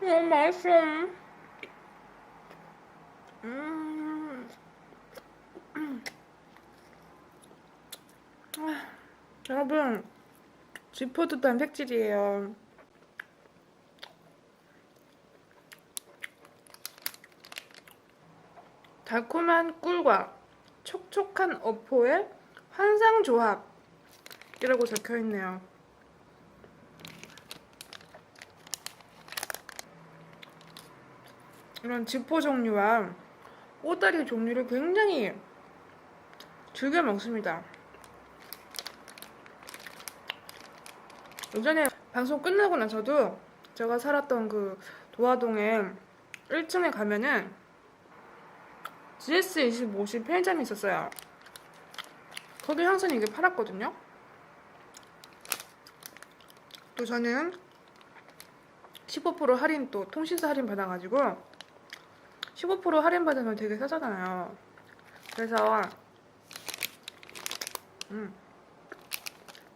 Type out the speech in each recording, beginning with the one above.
너무 맛있어. 음. 음. 아, 여러분, 쥐포도 단백질이에요. 달콤한 꿀과 촉촉한 어포의 환상 조합이라고 적혀 있네요. 이런 지포 종류와 꼬다리 종류를 굉장히 즐겨 먹습니다. 예전에 방송 끝나고 나서도 제가 살았던 그 도화동에 1층에 가면은 GS25시 편의점이 있었어요. 거기 항상 이게 팔았거든요. 또 저는 15% 할인 또 통신사 할인 받아가지고 15% 할인 받으면 되게 싸잖아요. 그래서 음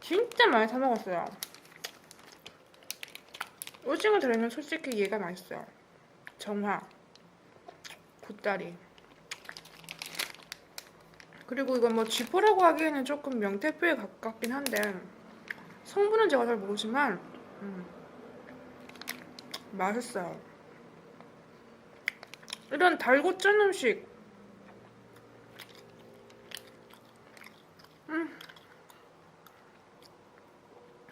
진짜 많이 사 먹었어요. 오징어 들어있는 솔직히 얘가 맛있어요. 정화, 굿다리. 그리고 이건 뭐 쥐포라고 하기에는 조금 명태표에 가깝긴 한데 성분은 제가 잘 모르지만 음, 맛있어요. 이런 달고 짠 음식 음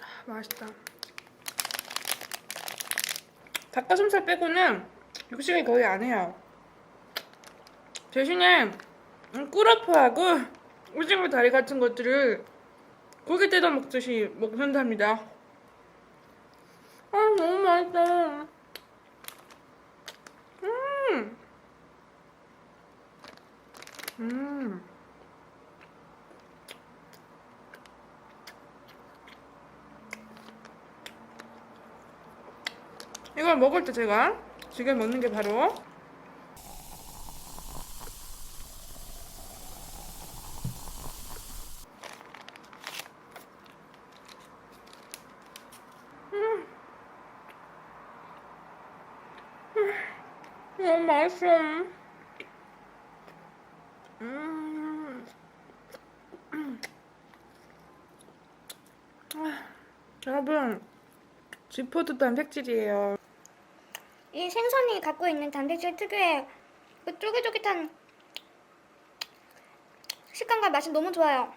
아, 맛있다. 닭가슴살 빼고는 육식을 거의 안 해요. 대신에 음, 꿀어포하고 오징어 다리 같은 것들을 고기 뜯어 먹듯이 먹는답니다. 아 너무 맛있다. 음. 음. 이걸 먹을 때 제가 지금 먹는 게 바로 너무 맛있어. 음. 아, 여러분, 쥐포도 단백질이에요. 이 생선이 갖고 있는 단백질 특유의 그 쫄깃쫄깃한 식감과 맛이 너무 좋아요.